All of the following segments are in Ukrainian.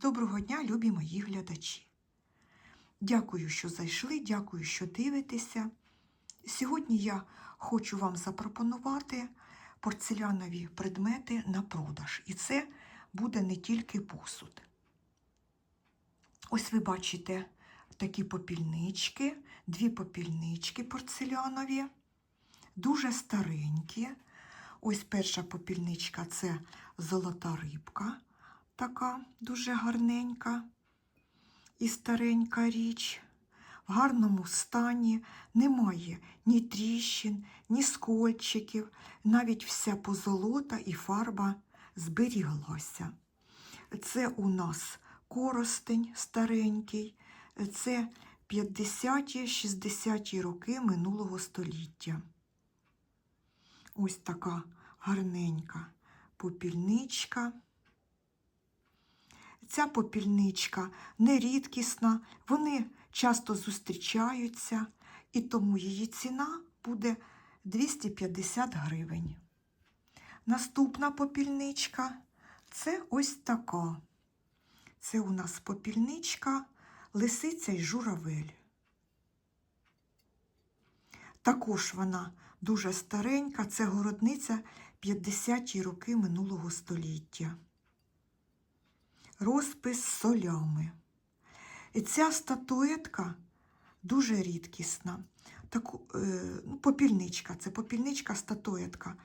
Доброго дня, любі мої глядачі. Дякую, що зайшли, дякую, що дивитеся. Сьогодні я хочу вам запропонувати порцелянові предмети на продаж. І це буде не тільки посуд. Ось ви бачите такі попільнички, дві попільнички порцелянові, дуже старенькі. Ось перша попільничка це золота рибка, така дуже гарненька і старенька річ. В гарному стані немає ні тріщин, ні скольчиків, навіть вся позолота і фарба зберіглася. Це у нас коростень старенький, це 50-60 роки минулого століття. Ось така гарненька попільничка. Ця попільничка нерідкісна, вони часто зустрічаються, і тому її ціна буде 250 гривень. Наступна попільничка це ось така. Це у нас попільничка, лисиця і журавель. Також вона дуже старенька, це городниця 50-ті роки минулого століття. Розпис солями. І ця статуетка дуже рідкісна. Таку, е, ну, попільничка, це попільничка статуетка.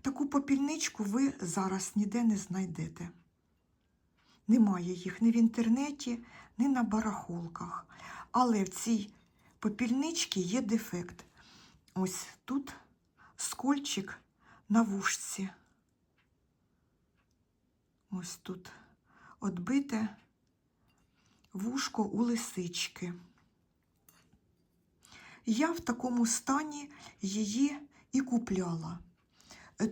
Таку попільничку ви зараз ніде не знайдете. Немає їх ні в інтернеті, ні на барахолках. Але в цій попільничці є дефект. Ось тут скольчик на вушці. Ось тут отбите вушко у лисички. Я в такому стані її і купляла,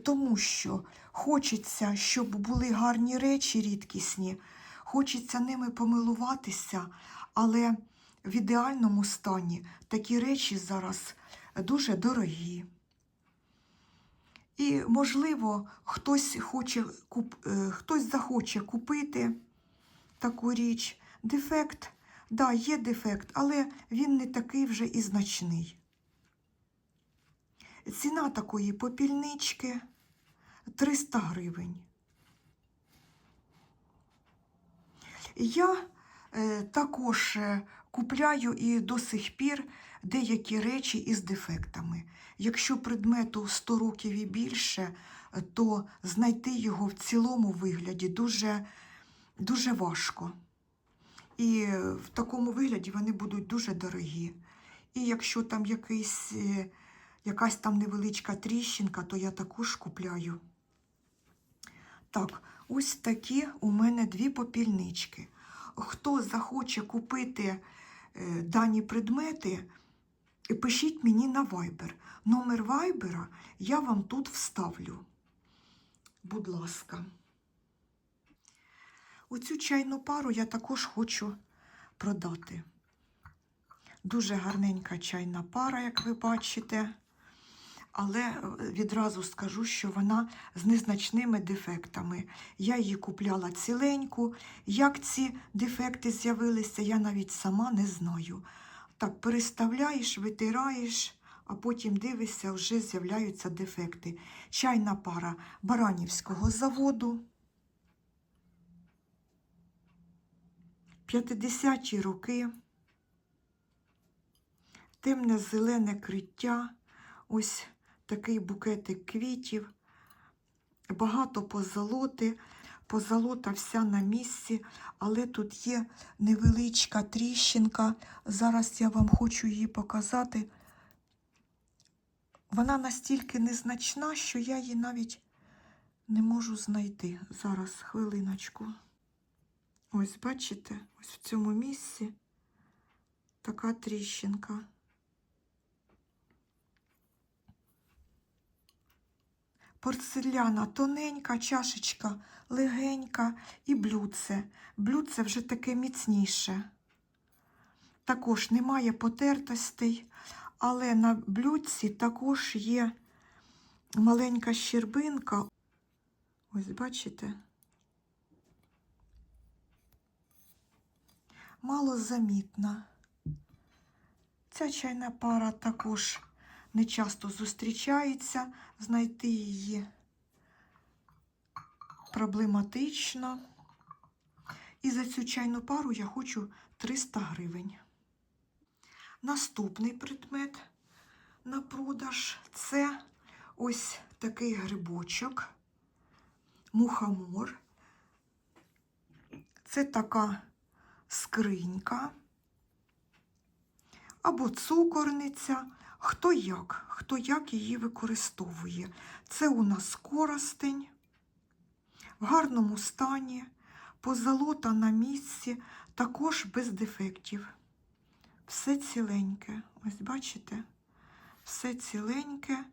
тому що хочеться, щоб були гарні речі рідкісні, хочеться ними помилуватися, але в ідеальному стані такі речі зараз дуже дорогі. І, можливо, хтось, хоче, куп... е, хтось захоче купити таку річ. Дефект, да, є дефект, але він не такий вже і значний. Ціна такої попільнички 300 гривень. Я е, також е, купляю і до сих пір деякі речі із дефектами. Якщо предмету 100 років і більше, то знайти його в цілому вигляді дуже, дуже важко. І в такому вигляді вони будуть дуже дорогі. І якщо там якийсь, е, якась там невеличка тріщинка, то я також купляю. Так, ось такі у мене дві попільнички. Хто захоче купити е, дані предмети, пишіть мені на Viber. Номер Viber я вам тут вставлю. Будь ласка. Оцю чайну пару я також хочу продати. Дуже гарненька чайна пара, як ви бачите. Але е, відразу скажу, що вона з незначними дефектами. Я її купляла ціленьку. Як ці дефекти з'явилися, я навіть сама не знаю. Так, переставляєш, витираєш, а потім дивишся, вже з'являються дефекти. Чайна пара Баранівського заводу. 50-ті роки. Темне зелене криття. Ось такий букетик квітів, багато позолоти, позолота вся на місці, але тут є невеличка тріщинка. Зараз я вам хочу її показати. Вона настільки незначна, що я її навіть не можу знайти. Зараз хвилиночку. Ось, бачите, ось в цьому місці така тріщинка. Порцеляна тоненька, чашечка легенька і блюдце. Блюдце вже таке міцніше. Також немає потертостей, але на блюдці також є маленька щербинка. Ось бачите? малозамітна. Ця чайна пара також не часто зустрічається, знайти її проблематично. І за цю чайну пару я хочу 300 гривень. Наступний предмет на продаж це ось такий грибочок, мухомор. Це така скринька або цукорниця. Хто як, хто як її використовує. Це у нас коростень в гарному стані, позолота на місці, також без дефектів. Все ціленьке. Ось бачите? Все ціленьке.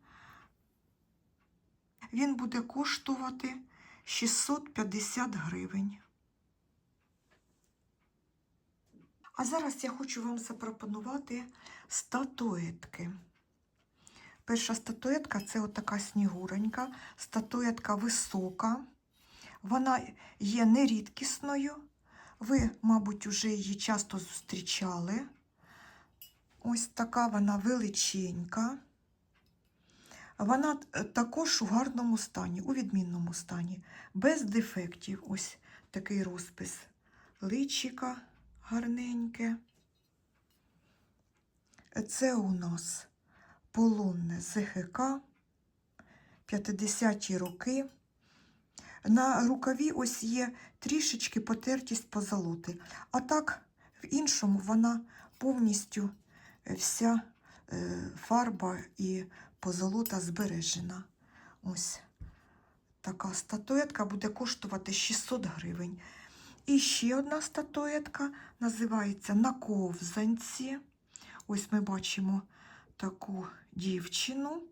Він буде коштувати 650 гривень. А зараз я хочу вам запропонувати статуетки. Перша статуетка це отака снігуренька, статуетка висока. Вона є нерідкісною. Ви, мабуть, вже її часто зустрічали. Ось така вона величенька. Вона е, також у гарному стані, у відмінному стані, без дефектів. Ось такий розпис личика гарненьке. Це у нас полонне ЗХК, 50-ті роки. На рукаві ось є трішечки потертість позолоти. А так, в іншому вона повністю е, вся е, фарба і позолота збережена. Ось така статуетка буде коштувати 600 гривень. І ще одна статуетка називається на ковзанці. Ось ми бачимо таку дівчину.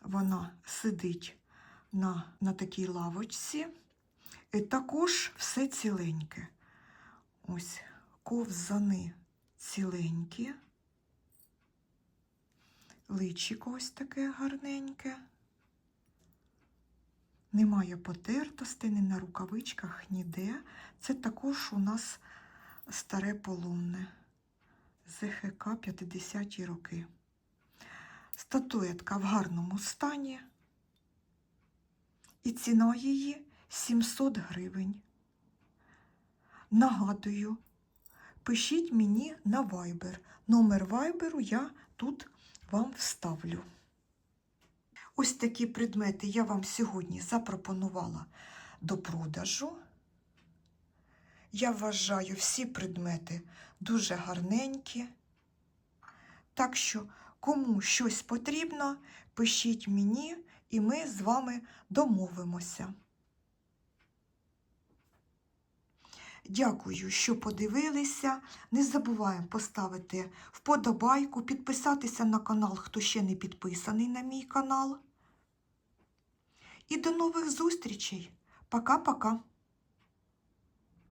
Вона сидить на, на такій лавочці. І також все ціленьке. Ось ковзани ціленькі. Личико ось таке гарненьке. Немає потертостей ні на рукавичках, ніде. Це також у нас старе полонне. ЗХК 50-ті роки. Статуетка в гарному стані. І ціна її 700 гривень. Нагадую, пишіть мені на Viber. Номер Viber я тут вам вставлю. Ось такі предмети я вам сьогодні запропонувала до продажу. Я вважаю всі предмети дуже гарненькі. Так що, кому щось потрібно, пишіть мені, і ми з вами домовимося. Дякую, що подивилися. Не забуваємо поставити вподобайку, підписатися на канал, хто ще не підписаний на мій канал. І до нових зустрічей. Пока-пока.